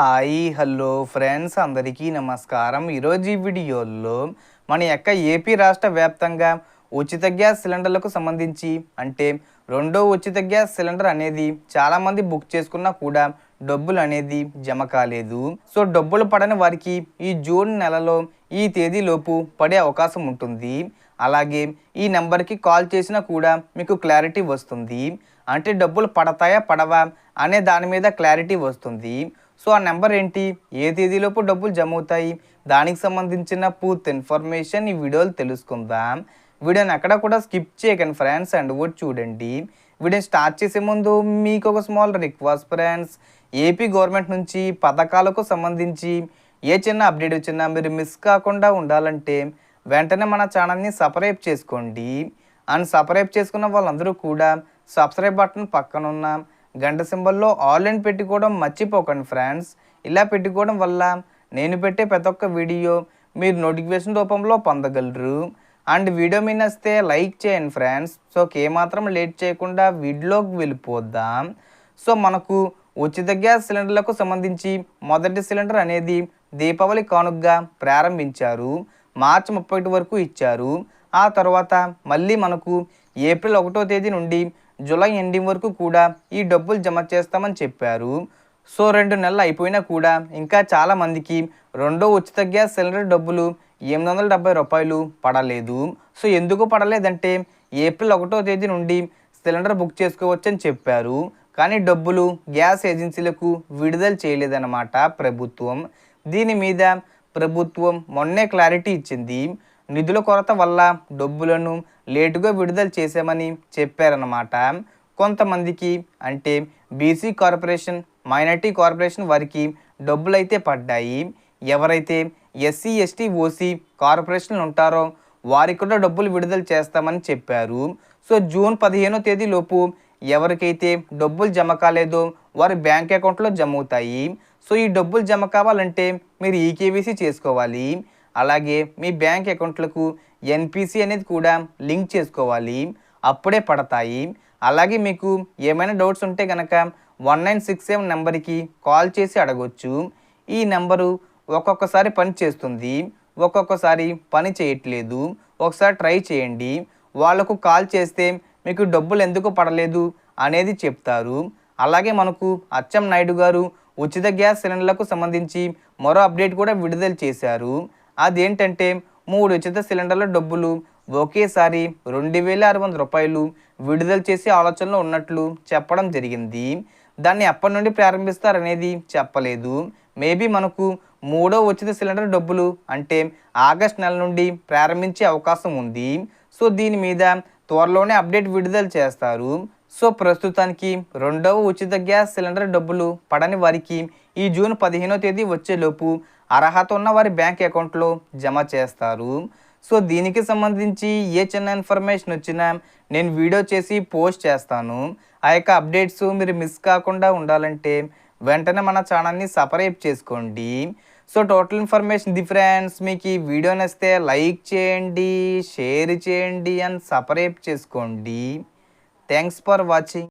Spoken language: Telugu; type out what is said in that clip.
హాయ్ హలో ఫ్రెండ్స్ అందరికీ నమస్కారం. ఈరోజు ఈ వీడియోలో మన యొక్క ఏపీ రాష్ట్ర వ్యాప్తంగా ఉచిత గ్యాస్ సిలిండర్లకు సంబంధించి అంటే రెండో ఉచిత గ్యాస్ సిలిండర్ అనేది చాలామంది బుక్ చేసుకున్నా కూడా డబ్బులు అనేది జమ కాలేదు. సో డబ్బులు పడని వారికి ఈ జూన్ నెలలో ఈ తేదీలోపు పడే అవకాశం ఉంటుంది. అలాగే ఈ నెంబర్కి కాల్ చేసినా కూడా మీకు క్లారిటీ వస్తుంది. అంటే డబ్బులు పడతాయా పడవా అనే దాని మీద క్లారిటీ వస్తుంది. సో ఆ నెంబర్ ఏంటి? ఏ తేదీలోపు డబ్బులు జమ అవుతాయి దానికి సంబంధించిన పూర్తి ఇన్ఫర్మేషన్ ఈ వీడియోలో తెలుసుకుందాం. వీడియోని ఎక్కడ కూడా స్కిప్ చేయకండి ఫ్రెండ్స్ అండ్ కూడా చూడండి. వీడియో స్టార్ట్ చేసే ముందు మీకు ఒక small request friends. AP government నుంచి పథకాలకు సంబంధించి ఏ చిన్న అప్డేట్ వచ్చినా మీరు మిస్ కాకుండా ఉండాలంటే వెంటనే మన ఛానల్ని సబ్స్క్రైబ్ చేసుకోండి. అండ్ సబ్స్క్రైబ్ చేసుకున్న వాళ్ళందరూ కూడా సబ్స్క్రైబ్ బటన్ పక్కన గంట సింబల్లో ఆల్ అని పెట్టుకోవడం మర్చిపోకండి ఫ్రెండ్స్. ఇలా పెట్టుకోవడం వల్ల నేను పెట్టే ప్రతి ఒక్క వీడియో మీరు నోటిఫికేషన్ రూపంలో పొందగలరు. అండ్ వీడియో మీ నచ్చితే లైక్ చేయండి ఫ్రెండ్స్. సో ఏమాత్రం లేట్ చేయకుండా వీడియోకి వెళ్ళిపోద్దాం సో మనకు ఉచిత గ్యాస్ సిలిండర్లకు సంబంధించి మొదటి సిలిండర్ అనేది దీపావళి కానుకగా ప్రారంభించారు. మార్చి ముప్పై వరకు ఇచ్చారు. ఆ తర్వాత మళ్ళీ మనకు ఏప్రిల్ ఒకటో తేదీ నుండి జూలై ఎండింగ్ వరకు కూడా ఈ డబ్బులు జమ చేస్తామని చెప్పారు. సో రెండు నెలలు అయిపోయినా కూడా ఇంకా చాలా మందికి రెండో ఉచిత గ్యాస్ సిలిండర్ డబ్బులు ఎనిమిది వందల డెబ్బై రూపాయలు పడలేదు. సో ఎందుకు పడలేదంటే ఏప్రిల్ ఒకటో తేదీ నుండి సిలిండర్ బుక్ చేసుకోవచ్చని చెప్పారు. కానీ డబ్బులు గ్యాస్ ఏజెన్సీలకు విడుదల చేయలేదన్నమాట ప్రభుత్వం. దీని మీద ప్రభుత్వం మొన్నే క్లారిటీ ఇచ్చింది. నిధుల కొరత వల్ల డబ్బులను లేటుగా విడుదల చేశామని చెప్పారన్నమాట. కొంతమందికి అంటే బీసీ కార్పొరేషన్ మైనార్టీ కార్పొరేషన్ వారికి డబ్బులు అయితే పడ్డాయి. ఎవరైతే ఎస్సీ ఎస్టీ ఓసీ కార్పొరేషన్లు ఉంటారో వారికి కూడా డబ్బులు విడుదల చేస్తామని చెప్పారు. సో జూన్ పదిహేనో తేదీలోపు ఎవరికైతే డబ్బులు జమ కాలేదో వారి బ్యాంక్ అకౌంట్లో జమ అవుతాయి. సో ఈ డబ్బులు జమ కావాలంటే మీరు ఈకేవీసీ చేసుకోవాలి. అలాగే మీ బ్యాంక్ అకౌంట్లకు ఎన్పిసి అనేది కూడా లింక్ చేసుకోవాలి. అప్పుడే పడతాయి. అలాగే మీకు ఏమైనా డౌట్స్ ఉంటే కనుక వన్ నైన్ సిక్స్ సెవెన్ నెంబర్కి కాల్ చేసి అడగొచ్చు. ఈ నెంబరు ఒక్కొక్కసారి పని చేస్తుంది. ఒక్కొక్కసారి పని చేయట్లేదు. ఒకసారి ట్రై చేయండి. వాళ్ళకు కాల్ చేస్తే మీకు డబ్బులు ఎందుకు పడలేదు అనేది చెప్తారు. అలాగే మనకు అచ్చం నాయుడు గారు ఉచిత గ్యాస్ సిలిండర్లకు సంబంధించి మరో అప్డేట్ కూడా విడుదల చేశారు. అదేంటంటే మూడు ఉచిత సిలిండర్ల డబ్బులు ఒకేసారి రెండు వేల ఆరు వందల రూపాయలు విడుదల చేసే ఆలోచనలో ఉన్నట్లు చెప్పడం జరిగింది. దాన్ని ఎప్పటి నుండి ప్రారంభిస్తారనేది చెప్పలేదు. మేబీ మనకు మూడో ఉచిత సిలిండర్ డబ్బులు అంటే ఆగస్ట్ నెల నుండి ప్రారంభించే అవకాశం ఉంది. సో దీని మీద త్వరలోనే అప్డేట్ విడుదల చేస్తారు. సో ప్రస్తుతానికి రెండవ ఉచిత గ్యాస్ సిలిండర్ డబ్బులు పడని వారికి ఈ జూన్ పదిహేనో తేదీ వచ్చేలోపు అర్హత ఉన్న వారి బ్యాంక్ అకౌంట్లో జమ చేస్తారు. సో దీనికి సంబంధించి ఏ చిన్న ఇన్ఫర్మేషన్ వచ్చినా నేను వీడియో చేసి పోస్ట్ చేస్తాను. ఆ యొక్క అప్డేట్స్ మీరు మిస్ కాకుండా ఉండాలంటే వెంటనే మన ఛానల్ని సపరేట్ చేసుకోండి. So total information the friends మీకు ఈ వీడియో నచ్చితే లైక్ చేయండి షేర్ చేయండి అండ్ సపరేట్ చేసుకోండి. Thanks for watching